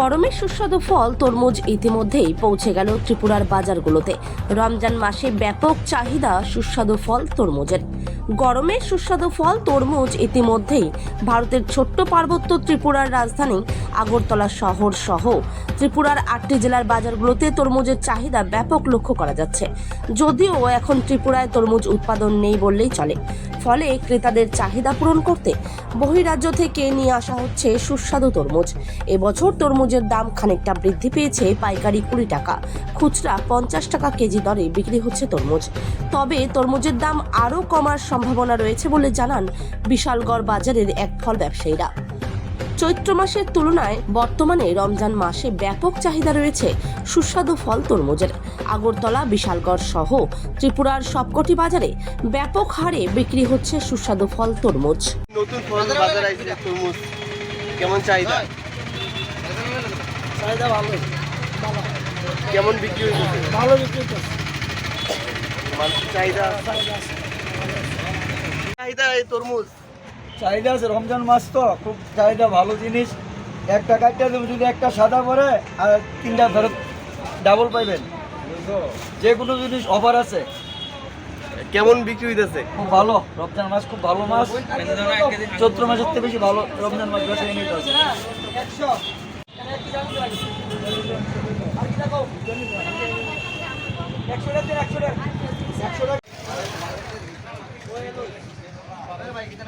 গরমের সুস্বাদু ফল, তরমুজ ইতিমধ্যেই পৌঁছে গেল ত্রিপুরার বাজারগুলোতে। রমজান মাসে ব্যাপক চাহিদা সুস্বাদু ফল, তরমুজের। গরমের সুস্বাদু ফল, তরমুজ ইতিমধ্যেই ভারতের ছোট্ট পার্বত্য ত্রিপুরার রাজধানী আগরতলা শহর সহ। ত্রিপুরার আটটি জেলার বাজারগুলোতে তরমুজের চাহিদা ব্যাপক লক্ষ্য করা যাচ্ছে। যদিও এখন ত্রিপুরায় তরমুজ উৎপাদন নেই বললেই চলে। ফলে ক্রেতাদের চাহিদা পূরণ করতে বহিরাজ্য থেকে নিয়ে আসা হচ্ছে সুস্বাদু তরমুজ। এবছর তরমুজের দাম খানিকটা বৃদ্ধি পেয়েছে পাইকারি কুড়ি টাকা, খুচরা পঞ্চাশ টাকা কেজি দরে বিক্রি হচ্ছে তরমুজ। তবে তরমুজের দাম আরও কমার সম্ভাবনা রয়েছে বলে জানান বিশালগড় বাজারের এক ফল ব্যবসায়ীরা। চৈত্র মাসের তুলনায় বর্তমানে রমজান মাসে ব্যাপক চাহিদা রয়েছে সুস্বাদু ফল তরমুজের। আগরতলা বিশালগড় সহ ত্রিপুরার সবকটি বাজারে ব্যাপক হারে বিক্রি হচ্ছে সুস্বাদু ফল তরমুজ। নতুন ফল বাজার আইছে তরমুজ কেমন চাহিদা? চাহিদা ভালো কেমন বিক্রি হইতেছে? ভালো বিক্রি করছে মানুষের চাহিদা? চাহিদা এই তরমুজ? চাহিদা আছে রমজান মাস তো খুব চাহিদা ভালো জিনিস। একটা কাটটা যদি একটা সাদা পরে আর তিনটা ফেরত ডাবল পাইবেন। যে কোনো জিনিস অফার আছে। কেমন বিক্রি হইতেছে? খুব ভালো রমজান মাস খুব ভালো মাস। চৈত্র মাসের থেকে বেশি ভালো রমজান মাস বেশি নিতে আছে এটা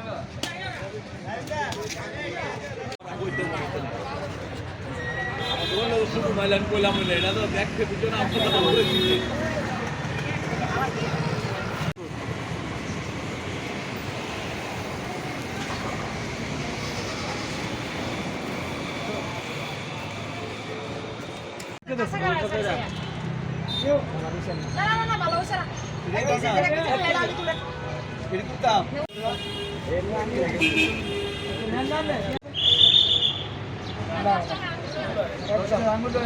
কোন আবু আরে প্যাকেট দিলে এটা কোন আবু একশো টাকা একশো টাকা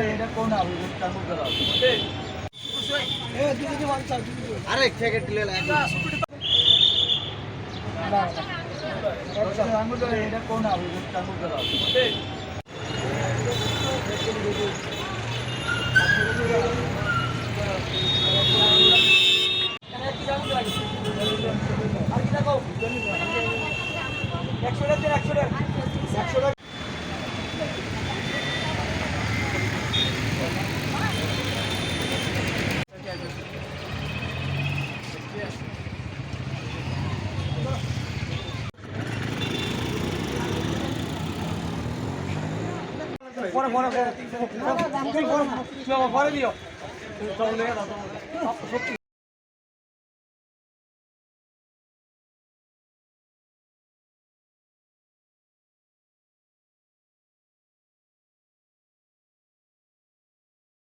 একশো টাকা পরে পরে পরে পরে দিও